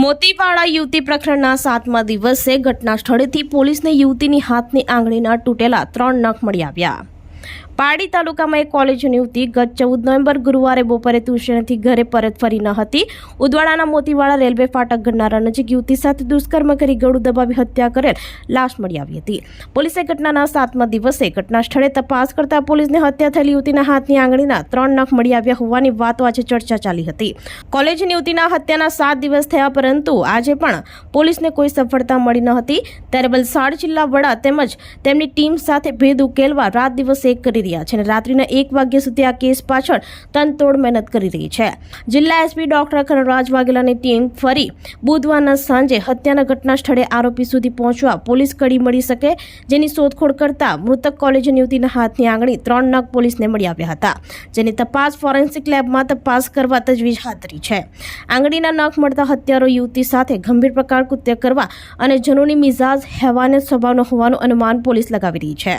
મોતીવાડા યુવતી પ્રકરણના સાતમા દિવસે ઘટના સ્થળેથી પોલીસને યુવતીની હાથની આંગળીના તૂટેલા ત્રણ નખ મળી આવ્યા. પાડી તાલુકામાં એક કોલેજની યુવતી ગત ચૌદ નવેમ્બર ગુરુવારે બપોરે ટ્યુશનથી ઘરે પરત ફરી ન હતી. ઉદવાડાના મોતીવાડા રેલવે ફાટક ગણનારા નજીક યુવતી સાથે દુષ્કર્મ કરી ગળું દબાવી હત્યા કરેલ લાશ મળી આવી હતી. પોલીસે ઘટનાના સાતમા દિવસે ઘટના સ્થળે તપાસ કરતા પોલીસને હત્યા થયેલી યુવતીના હાથની આંગળીના ત્રણ નખ મળી આવ્યા હોવાની વાતો આજે ચર્ચા ચાલી હતી. કોલેજની યુવતીના હત્યાના સાત દિવસ થયા પરંતુ આજે પણ પોલીસને કોઈ સફળતા મળી ન હતી. ત્યારે વલસાડ જિલ્લા વડા તેમજ તેમની ટીમ સાથે ભેદ ઉકેલવા રાત દિવસ એક કરી રહ્યા છે અને રાત્રિના એક વાગ્યા સુધી આ કેસ પાછળ તનતોડ મહેનત કરી રહી છે. જિલ્લા એસપી ડોક્ટર કનરાજ વાઘેલાની ટીમ ફરી બુધવારના સાંજે હત્યાના ઘટના સ્થળે આરોપી સુધી પહોંચવા પોલીસ કડી મળી શકે જેની શોધખોળ કરતા મૃતક કોલેજની યુવતીના હાથની આંગળી ત્રણ નગ પોલીસને મળી આવ્યા હતા. જેની તપાસ ફોરેન્સિક લેબમાં તપાસ કરવા તજવીજ હાથ ધરી છે. આંગળીના નખ મળતા હત્યારો યુવતી સાથે ગંભીર પ્રકાર કૃત્ય કરવા અને જનોની મિજાજ હેવાને સ્વભાવનો હોવાનું અનુમાન પોલીસ લગાવી રહી છે.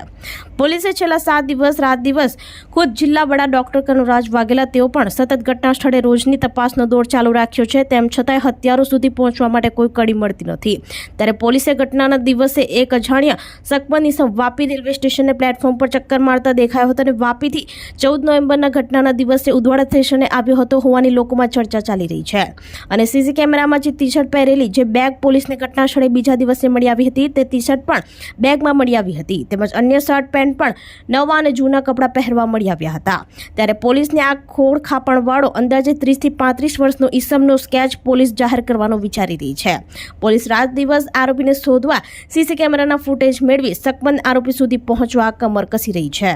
પોલીસે છેલ્લા સાત દિવસ રાત દિવસ ખુદ જિલ્લા વડા ડોક્ટર કનુરાજ વાઘેલા તેઓ પણ સતત ઘટના સ્થળે રોજની તપાસનો દોર ચાલુ રાખ્યો છે. તેમ છતાંય હત્યારો સુધી પહોંચવા માટે કોઈ કડી મળતી નથી. ત્યારે પોલીસે ઘટનાના દિવસે એક અજાણ્યા સકમની વાપી રેલવે સ્ટેશનને પ્લેટફોર્મ પર ચક્કર મારતા દેખાયો હતો અને વાપીથી ચૌદ નવેમ્બરના ઘટનાના દિવસે ઉદવાડા સ્ટેશને આવ્યો હતો હોવાની લોકોમાં ચર્ચા ચાલી રહી છે. અને સીસી કેમેરામાં જે ટી શર્ટ પહેરેલી, જે બેગ પોલીસને ઘટના સ્થળે બીજા દિવસે મળી આવી હતી, તે ટી શર્ટ પણ બેગમાં મળી આવી હતી. તેમજ અન્ય શર્ટ, પેન્ટ પણ નવા અને જૂના કપડાં પહેરવા મળી આવ્યા હતા. ત્યારે પોલીસને આ ખોળ ખાપણવાળો અંદાજે ત્રીસથી પાંત્રીસ વર્ષનો ઈસમનો સ્કેચ પોલીસ જાહેર કરવાનો વિચારી રહી છે. પોલીસ રાત દિવસ આરોપીને શોધવા સીસી કેમેરાના ફૂટેજ મેળવી શકમંદ આરોપી સુધી પહોંચવા કમર કસી રહી છે.